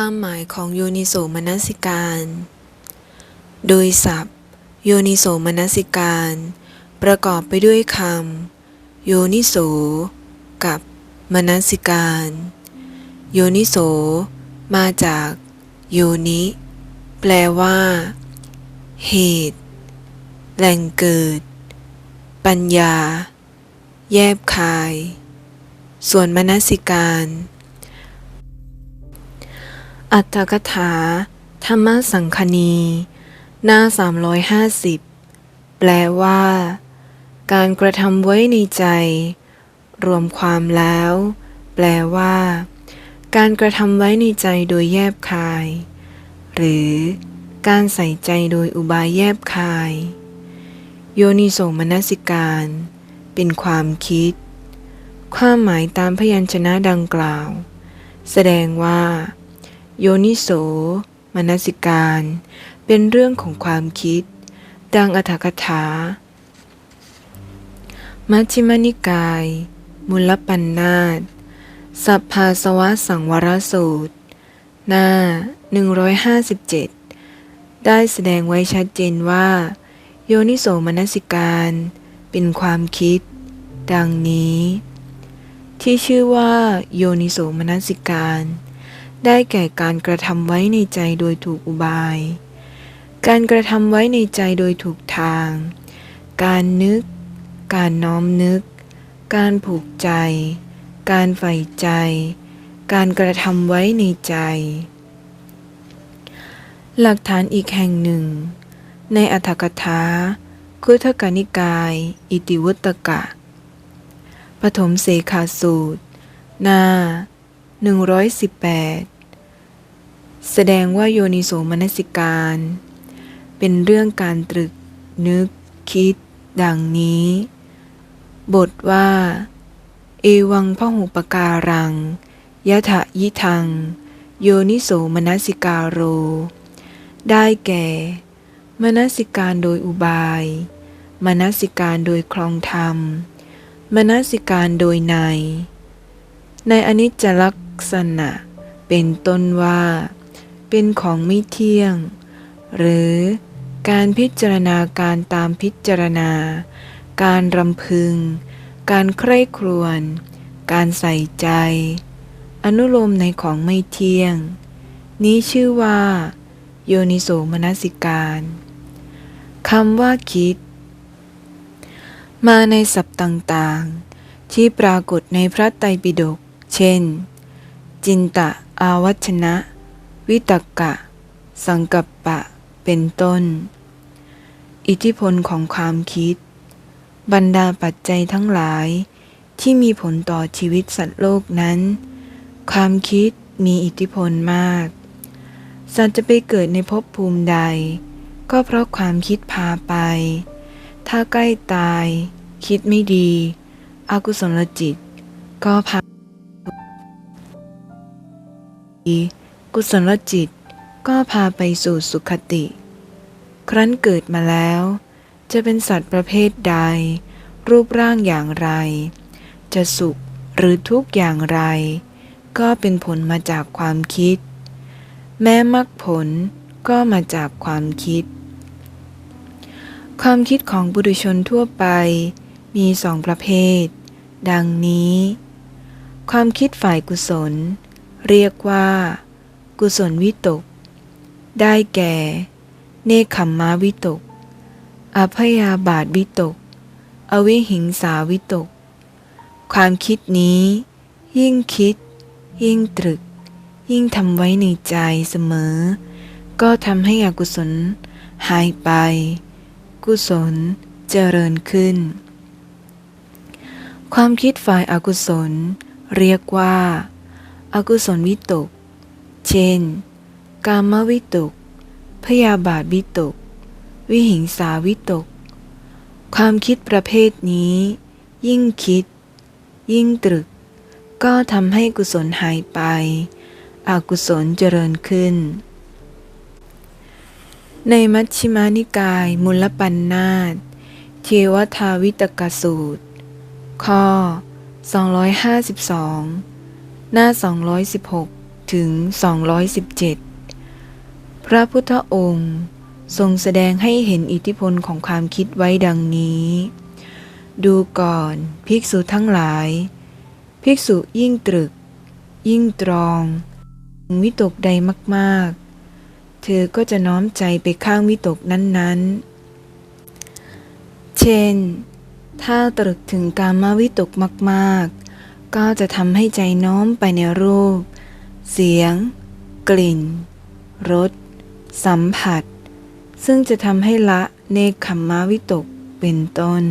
ความหมายของโยนิโสมนสิการ โดยศัพท์ โยนิโสมนสิการ ประกอบไปด้วยคำโยนิโส กับมนสิการ โยนิโส มาจาก โยนิ แปลว่า เหตุ แหล่งเกิด ปัญญา แยบคาย ส่วนมนสิการ อัตถกถา ธรรมสังคณี หน้า 350 แปลว่า การกระทำไว้ในใจ รวมความแล้ว แปลว่า การกระทำไว้ในใจโดยแยบคาย หรือ การใส่ใจโดยอุบายแยบคาย โยนิโสมนสิการ เป็นความคิด ความหมายตามพยัญชนะดังกล่าว แสดงว่า โยนิโส มนสิการ เป็นเรื่องของความคิด ดังอถกถา มัชฌิมนิกาย มุลปันนาตสัพพาสวะสังวรสูตร หน้า 157 ได้แสดงไว้ชัดเจนว่า โยนิโสมนสิการ เป็นความคิด ดังนี้ ที่ชื่อว่า โยนิโสมนสิการ ได้แก่การกระทำไว้ในใจโดยถูกอุบาย การกระทำไว้ในใจโดยถูกทาง การนึก การน้อมนึก การผูกใจ การใฝ่ใจ การกระทำไว้ในใจ หลักฐานอีกแห่งหนึ่ง ในอัตถกถาคุทกนิกาย อิติวุตกะ ปฐมเสขาสูตร หน้า 118 แสดงว่าโยนิโสมนสิการ เป็นเรื่องการตรึกนึกคิด ดังนี้ บทว่า เอวังพหุปการังยะถะยิทัง โยนิโสมนสิกาโร ได้แก่ มนสิการโดยอุบาย มนสิการโดยคลองธรรม มนสิการโดยในในอนิจจลัก ษณะ เป็นต้นว่า เป็นของไม่เที่ยง หรือการพิจารณาการตามพิจารณา การรำพึง การใคร่ครวญ การใส่ใจ อนุโลมในของไม่เที่ยง นี้ชื่อว่า โยนิโสมนสิการคำว่าคิด มาในศัพท์ต่างๆ ที่ปรากฏในพระไตรปิฎก เช่น จินตะอาวัชนะ วิตกกะ สังกัปปะ เป็นต้น อิทธิพลของความคิด บรรดาปัจจัยทั้งหลายที่มีผลต่อชีวิตสัตว์โลกนั้น ความคิดมีอิทธิพลมาก สัตว์จะไปเกิดในภพภูมิใด ก็เพราะความคิดพาไป ถ้าใกล้ตาย คิดไม่ดี อกุศลจิต ก็พา กุศลจิตก็พาไปสู่สุขติ ครั้นเกิดมาแล้ว จะเป็นสัตว์ประเภทใด รูปร่างอย่างไร จะสุขหรือทุกข์อย่างไร ก็เป็นผลมาจากความคิด แม้มรรคผลก็มาจากความคิด ความคิดของบุรุชนทั่วไปมีสองประเภท ดังนี้ ความคิดฝ่ายกุศล เรียกว่า กุศลวิตก ได้แก่ เนคขมมาวิตก อภยาบาทวิตก อวิหิงสาวิตก ความคิดนี้ ยิ่งคิด ยิ่งตรึก ยิ่งทำไว้ในใจเสมอ ก็ทำให้อกุศลหายไป กุศลเจริญขึ้น ความคิดฝ่ายอากุศล เรียกว่า อากุศลวิตก เช่น กามวิตก พยาบาทวิตก วิหิงสาวิตก ความคิดประเภทนี้ ยิ่งคิด ยิ่งตรึก ก็ทำให้กุศลหายไป อกุศลเจริญขึ้น ในมัชฌิมานิกายมุลปันนาตเทวทาวิตกสูตร ข้อ 252 หน้า 216 ถึง 217 พระพุทธองค์ทรงแสดงให้เห็นอิทธิพลของความคิดไว้ดังนี้ ดูก่อนภิกษุทั้งหลาย ภิกษุยิ่งตรึก ยิ่งตรอง วิตกใดมากๆ เธอก็จะน้อมใจไปข้างวิตกนั้นๆ เช่น ถ้าตรึกถึงการมาวิตกมากๆ ก็จะทำให้ใจน้อมไปในรูป เสียง กลิ่น รส สัมผัส ซึ่งจะทำให้ละเนคขมมาวิตกเป็นต้น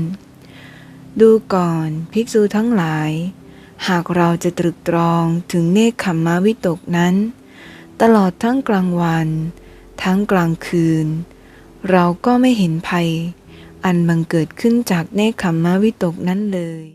ดูก่อนภิกษุทั้งหลาย หากเราจะตรึกตรองถึงเนคขมมาวิตกนั้น ตลอดทั้งกลางวัน ทั้งกลางคืน เราก็ไม่เห็นภัย อันบังเกิดขึ้นจากเนคขมมาวิตกนั้นเลย